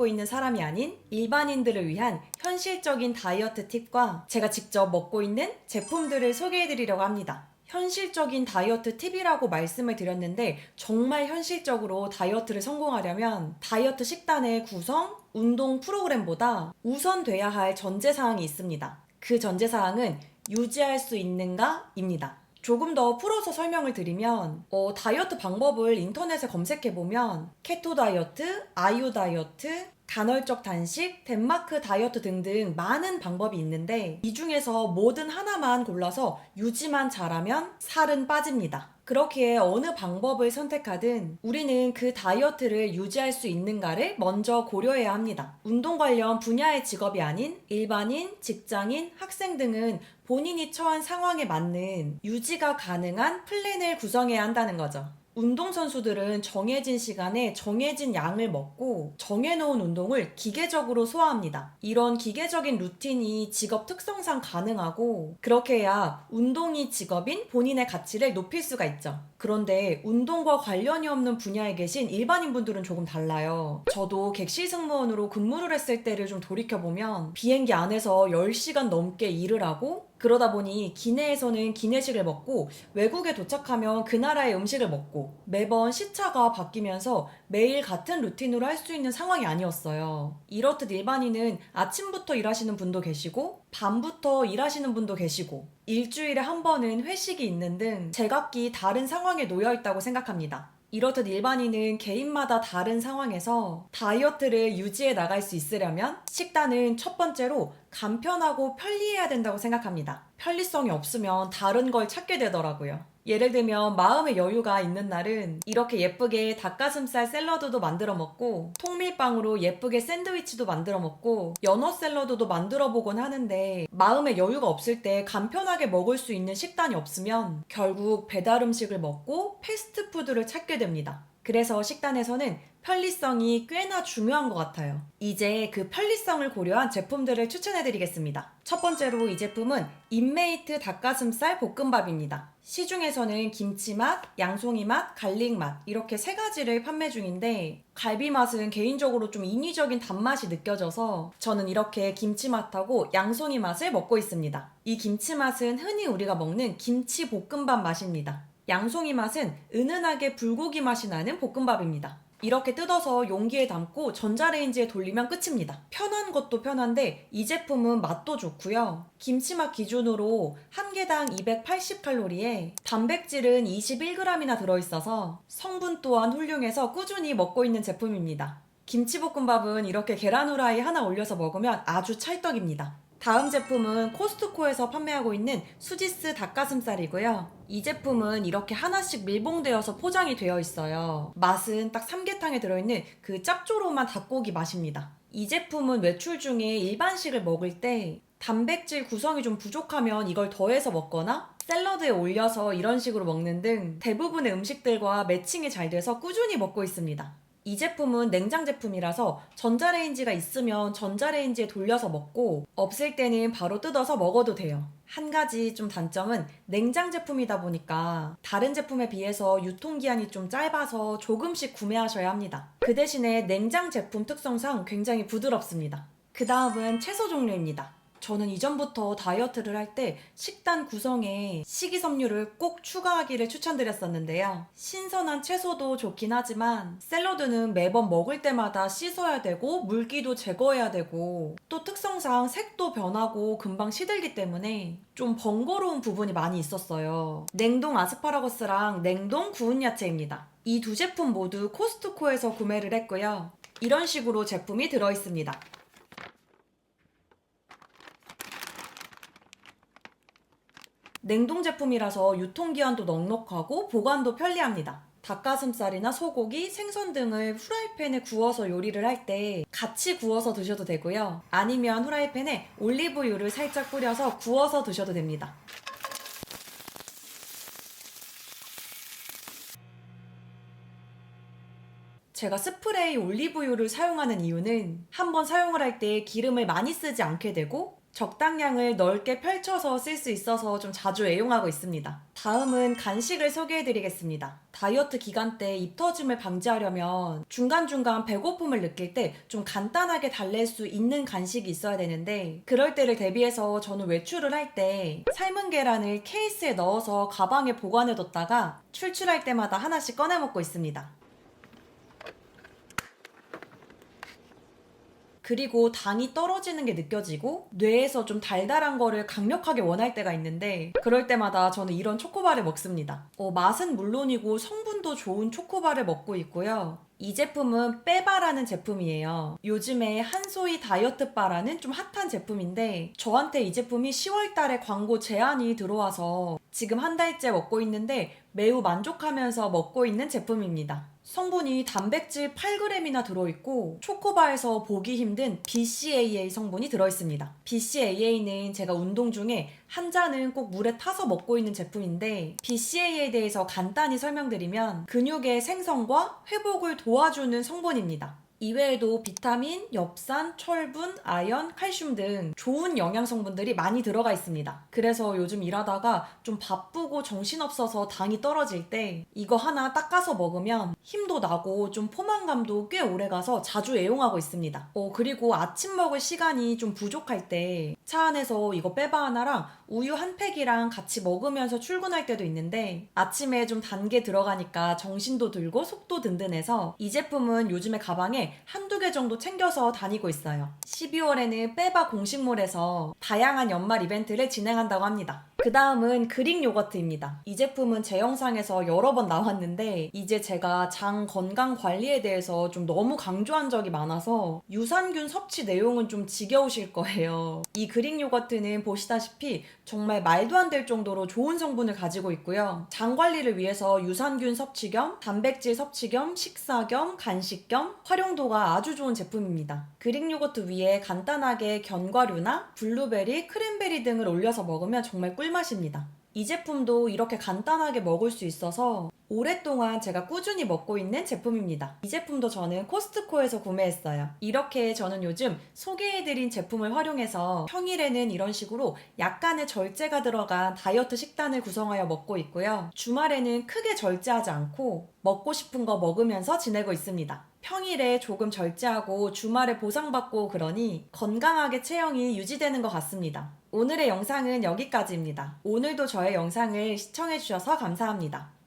먹고 있는 사람이 아닌 일반인들을 위한 현실적인 다이어트 팁과 제가 직접 먹고 있는 제품들을 소개해드리려고 합니다. 현실적인 다이어트 팁이라고 말씀을 드렸는데 정말 현실적으로 다이어트를 성공하려면 다이어트 식단의 구성, 운동 프로그램보다 우선돼야 할 전제사항이 있습니다. 그 전제사항은 유지할 수 있는가입니다. 조금 더 풀어서 설명을 드리면 어, 다이어트 방법을 인터넷에 검색해보면 케토 다이어트, 아유 다이어트, 간헐적 단식, 덴마크 다이어트 등등 많은 방법이 있는데 이 중에서 뭐든 하나만 골라서 유지만 잘하면 살은 빠집니다. 그렇기에 어느 방법을 선택하든 우리는 그 다이어트를 유지할 수 있는가를 먼저 고려해야 합니다. 운동 관련 분야의 직업이 아닌 일반인, 직장인, 학생 등은 본인이 처한 상황에 맞는 유지가 가능한 플랜을 구성해야 한다는 거죠. 운동선수들은 정해진 시간에 정해진 양을 먹고 정해놓은 운동을 기계적으로 소화합니다. 이런 기계적인 루틴이 직업 특성상 가능하고 그렇게 해야 운동이 직업인 본인의 가치를 높일 수가 있죠. 그런데 운동과 관련이 없는 분야에 계신 일반인 분들은 조금 달라요. 저도 객실 승무원으로 근무를 했을 때를 좀 돌이켜보면 비행기 안에서 10시간 넘게 일을 하고 그러다 보니 기내에서는 기내식을 먹고 외국에 도착하면 그 나라의 음식을 먹고 매번 시차가 바뀌면서 매일 같은 루틴으로 할 수 있는 상황이 아니었어요. 이렇듯 일반인은 아침부터 일하시는 분도 계시고 밤부터 일하시는 분도 계시고 일주일에 한 번은 회식이 있는 등 제각기 다른 상황에 놓여 있다고 생각합니다. 이렇듯 일반인은 개인마다 다른 상황에서 다이어트를 유지해 나갈 수 있으려면 식단은 첫 번째로 간편하고 편리해야 된다고 생각합니다. 편리성이 없으면 다른 걸 찾게 되더라고요. 예를 들면 마음의 여유가 있는 날은 이렇게 예쁘게 닭가슴살 샐러드도 만들어 먹고 통밀빵으로 예쁘게 샌드위치도 만들어 먹고 연어 샐러드도 만들어 보곤 하는데 마음의 여유가 없을 때 간편하게 먹을 수 있는 식단이 없으면 결국 배달 음식을 먹고 패스트푸드를 찾게 됩니다. 그래서 식단에서는 편리성이 꽤나 중요한 것 같아요. 이제 그 편리성을 고려한 제품들을 추천해 드리겠습니다. 첫 번째로 이 제품은 인메이트 닭가슴살 볶음밥입니다. 시중에서는 김치 맛, 양송이 맛, 갈릭 맛 이렇게 세 가지를 판매 중인데 갈비 맛은 개인적으로 좀 인위적인 단맛이 느껴져서 저는 이렇게 김치 맛하고 양송이 맛을 먹고 있습니다. 이 김치 맛은 흔히 우리가 먹는 김치 볶음밥 맛입니다. 양송이 맛은 은은하게 불고기 맛이 나는 볶음밥입니다. 이렇게 뜯어서 용기에 담고 전자레인지에 돌리면 끝입니다. 편한 것도 편한데 이 제품은 맛도 좋고요. 김치맛 기준으로 한 개당 280칼로리에 단백질은 21g이나 들어있어서 성분 또한 훌륭해서 꾸준히 먹고 있는 제품입니다. 김치볶음밥은 이렇게 계란 후라이 하나 올려서 먹으면 아주 찰떡입니다. 다음 제품은 코스트코에서 판매하고 있는 수지스 닭가슴살이고요. 이 제품은 이렇게 하나씩 밀봉되어서 포장이 되어 있어요. 맛은 딱 삼계탕에 들어있는 그 짭조름한 닭고기 맛입니다. 이 제품은 외출 중에 일반식을 먹을 때 단백질 구성이 좀 부족하면 이걸 더해서 먹거나 샐러드에 올려서 이런 식으로 먹는 등 대부분의 음식들과 매칭이 잘 돼서 꾸준히 먹고 있습니다. 이 제품은 냉장 제품이라서 전자레인지가 있으면 전자레인지에 돌려서 먹고 없을 때는 바로 뜯어서 먹어도 돼요. 한 가지 좀 단점은 냉장 제품이다 보니까 다른 제품에 비해서 유통기한이 좀 짧아서 조금씩 구매하셔야 합니다. 그 대신에 냉장 제품 특성상 굉장히 부드럽습니다. 그 다음은 채소 종류입니다. 저는 이전부터 다이어트를 할 때 식단 구성에 식이섬유를 꼭 추가하기를 추천드렸었는데요. 신선한 채소도 좋긴 하지만 샐러드는 매번 먹을 때마다 씻어야 되고 물기도 제거해야 되고 또 특성상 색도 변하고 금방 시들기 때문에 좀 번거로운 부분이 많이 있었어요. 냉동 아스파라거스랑 냉동 구운 야채입니다. 이 두 제품 모두 코스트코에서 구매를 했고요. 이런 식으로 제품이 들어있습니다. 냉동 제품이라서 유통기한도 넉넉하고 보관도 편리합니다. 닭가슴살이나 소고기, 생선 등을 후라이팬에 구워서 요리를 할 때 같이 구워서 드셔도 되고요. 아니면 후라이팬에 올리브유를 살짝 뿌려서 구워서 드셔도 됩니다. 제가 스프레이 올리브유를 사용하는 이유는 한번 사용을 할 때 기름을 많이 쓰지 않게 되고 적당량을 넓게 펼쳐서 쓸 수 있어서 좀 자주 애용하고 있습니다. 다음은 간식을 소개해드리겠습니다. 다이어트 기간 때 입 터짐을 방지하려면 중간중간 배고픔을 느낄 때 좀 간단하게 달랠 수 있는 간식이 있어야 되는데 그럴 때를 대비해서 저는 외출을 할 때 삶은 계란을 케이스에 넣어서 가방에 보관해뒀다가 출출할 때마다 하나씩 꺼내 먹고 있습니다. 그리고 당이 떨어지는 게 느껴지고 뇌에서 좀 달달한 거를 강력하게 원할 때가 있는데 그럴 때마다 저는 이런 초코바를 먹습니다. 어, 맛은 물론이고 성분도 좋은 초코바를 먹고 있고요. 이 제품은 빼바라는 제품이에요. 요즘에 한소희 다이어트 바라는 좀 핫한 제품인데 저한테 이 제품이 10월 달에 광고 제안이 들어와서 지금 한 달째 먹고 있는데 매우 만족하면서 먹고 있는 제품입니다. 성분이 단백질 8g이나 들어있고 초코바에서 보기 힘든 BCAA 성분이 들어있습니다. BCAA는 제가 운동 중에 한 잔은 꼭 물에 타서 먹고 있는 제품인데 BCAA에 대해서 간단히 설명드리면 근육의 생성과 회복을 도와주는 성분입니다. 이외에도 비타민, 엽산, 철분, 아연, 칼슘 등 좋은 영양 성분들이 많이 들어가 있습니다. 그래서 요즘 일하다가 좀 바쁘고 정신없어서 당이 떨어질 때 이거 하나 닦아서 먹으면 힘도 나고 좀 포만감도 꽤 오래 가서 자주 애용하고 있습니다. 어, 그리고 아침 먹을 시간이 좀 부족할 때 차 안에서 이거 빼바 하나랑 우유 한 팩이랑 같이 먹으면서 출근할 때도 있는데 아침에 좀단게 들어가니까 정신도 들고 속도 든든해서 이 제품은 요즘에 가방에 한두 개 정도 챙겨서 다니고 있어요. 12월에는 빼바 공식몰에서 다양한 연말 이벤트를 진행한다고 합니다. 그 다음은 그릭 요거트입니다. 이 제품은 제 영상에서 여러 번 나왔는데 이제 제가 장 건강 관리에 대해서 좀 너무 강조한 적이 많아서 유산균 섭취 내용은 좀 지겨우실 거예요. 이 그릭 요거트는 보시다시피 정말 말도 안 될 정도로 좋은 성분을 가지고 있고요. 장 관리를 위해서 유산균 섭취 겸 단백질 섭취 겸 식사 겸 간식 겸 활용 도가 아주 좋은 제품입니다. 그릭 요거트 위에 간단하게 견과류나 블루베리, 크랜베리 등을 올려서 먹으면 정말 꿀맛입니다. 이 제품도 이렇게 간단하게 먹을 수 있어서 오랫동안 제가 꾸준히 먹고 있는 제품입니다. 이 제품도 저는 코스트코에서 구매했어요. 이렇게 저는 요즘 소개해드린 제품을 활용해서 평일에는 이런 식으로 약간의 절제가 들어간 다이어트 식단을 구성하여 먹고 있고요. 주말에는 크게 절제하지 않고 먹고 싶은 거 먹으면서 지내고 있습니다. 평일에 조금 절제하고 주말에 보상받고 그러니 건강하게 체형이 유지되는 것 같습니다. 오늘의 영상은 여기까지입니다. 오늘도 저의 영상을 시청해주셔서 감사합니다.